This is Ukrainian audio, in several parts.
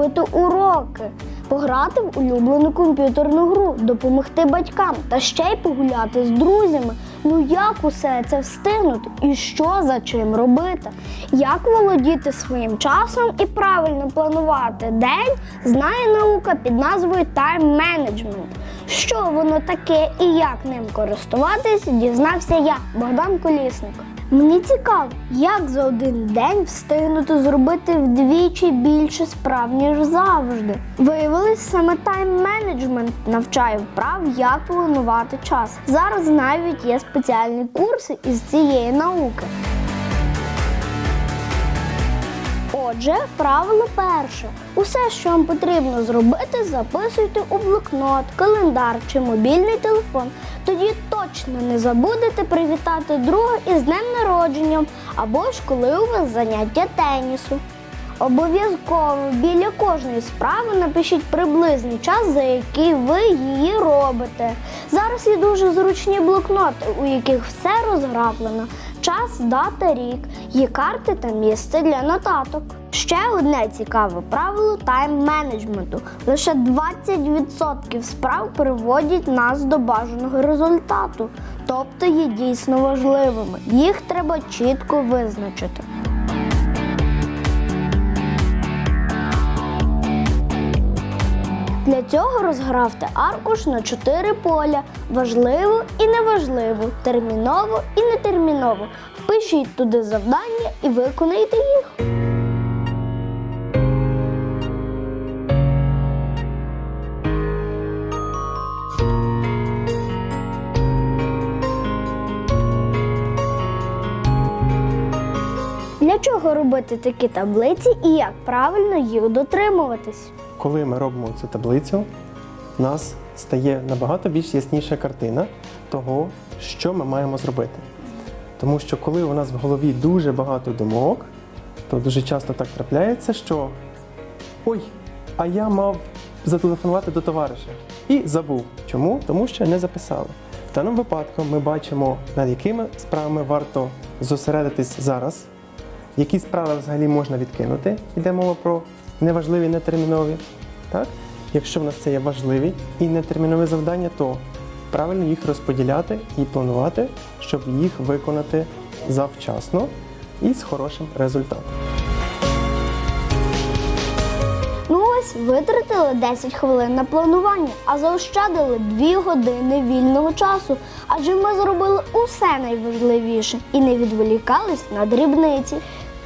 зробити уроки, пограти в улюблену комп'ютерну гру, допомогти батькам та ще й погуляти з друзями. Ну як усе це встигнути і що за чим робити? Як володіти своїм часом і правильно планувати день, знає наука під назвою тайм-менеджмент. Що воно таке і як ним користуватись, дізнався я, Богдан Колісник. Мені цікаво, як за один день встигнути зробити вдвічі більше справ, ніж завжди. Виявилось, саме тайм-менеджмент навчає вправ, як планувати час. Зараз навіть є спеціальні курси із цієї науки. Отже, правило перше. Усе, що вам потрібно зробити, записуйте у блокнот, календар чи мобільний телефон. Тоді точно не забудете привітати друга із днем народження або ж коли у вас заняття тенісу. Обов'язково біля кожної справи напишіть приблизний час, за який ви її робите. Зараз є дуже зручні блокноти, у яких все розграблено. Час, дата, рік, є карти та місце для нотаток. Ще одне цікаве правило тайм-менеджменту. Лише 20% справ приводять нас до бажаного результату, тобто є дійсно важливими. Їх треба чітко визначити. Для цього розгравте аркуш на чотири поля: важливо і неважливо, терміново і нетерміново. Впишіть туди завдання і виконайте їх. Чого робити такі таблиці і як правильно їх дотримуватись? Коли ми робимо цю таблицю, у нас стає набагато більш ясніша картина того, що ми маємо зробити. Тому що коли у нас в голові дуже багато думок, то дуже часто так трапляється, що ой, а я мав зателефонувати до товариша і забув. Чому? Тому що не записали. В даному випадку ми бачимо, над якими справами варто зосередитись зараз, які справи взагалі можна відкинути. Йде мова про неважливі, нетермінові. Так? Якщо в нас це є важливі і нетермінові завдання, то правильно їх розподіляти і планувати, щоб їх виконати завчасно і з хорошим результатом. Ну ось витратили 10 хвилин на планування, а заощадили 2 години вільного часу. Адже ми зробили усе найважливіше і не відволікались на дрібниці.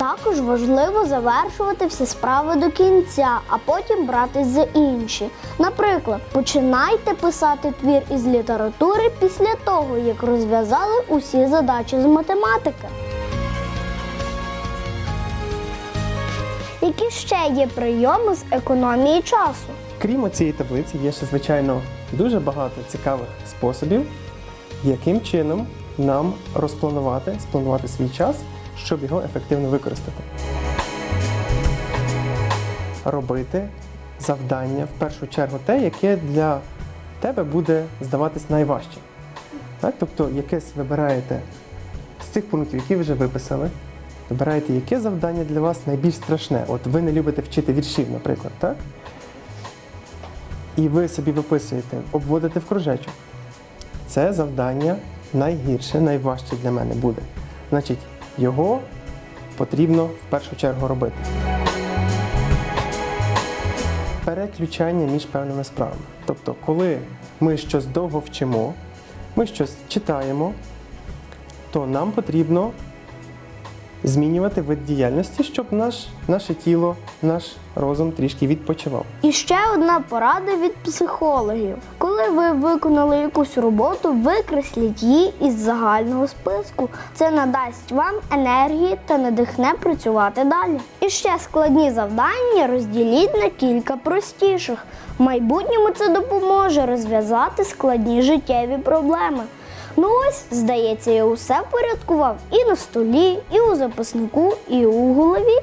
Також важливо завершувати всі справи до кінця, а потім братись за інші. Наприклад, починайте писати твір із літератури після того, як розв'язали усі задачі з математики. Які ще є прийоми з економії часу? Крім цієї таблиці, є ще, звичайно, дуже багато цікавих способів, яким чином нам розпланувати, спланувати свій час, щоб його ефективно використати. Робити завдання в першу чергу те, яке для тебе буде здаватись найважчим. Так? Тобто якесь вибираєте з цих пунктів, які вже виписали, вибираєте, яке завдання для вас найбільш страшне. От ви не любите вчити віршів, наприклад, так? І ви собі виписуєте, обводите в кружечок. Це завдання найгірше, найважче для мене буде. Значить, його потрібно в першу чергу робити. Переключання між певними справами. Тобто, коли ми щось довго вчимо, ми щось читаємо, то нам потрібно змінювати вид діяльності, щоб наш, наше тіло, наш розум трішки відпочивав. І ще одна порада від психологів. Коли ви виконали якусь роботу, викресліть її із загального списку. Це надасть вам енергії та надихне працювати далі. І ще складні завдання розділіть на кілька простіших. В майбутньому це допоможе розв'язати складні життєві проблеми. Ну ось, здається, я усе порядкував і на столі, і у записнику, і у голові.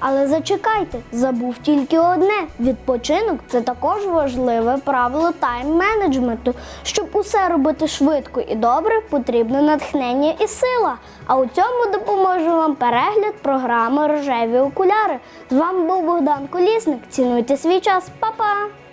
Але зачекайте, забув тільки одне: відпочинок це також важливе правило тайм-менеджменту. Щоб усе робити швидко і добре, потрібно натхнення і сила. А у цьому допоможе вам перегляд програми Рожеві окуляри. З вами був Богдан Колісник. Цінуйте свій час, Па-па!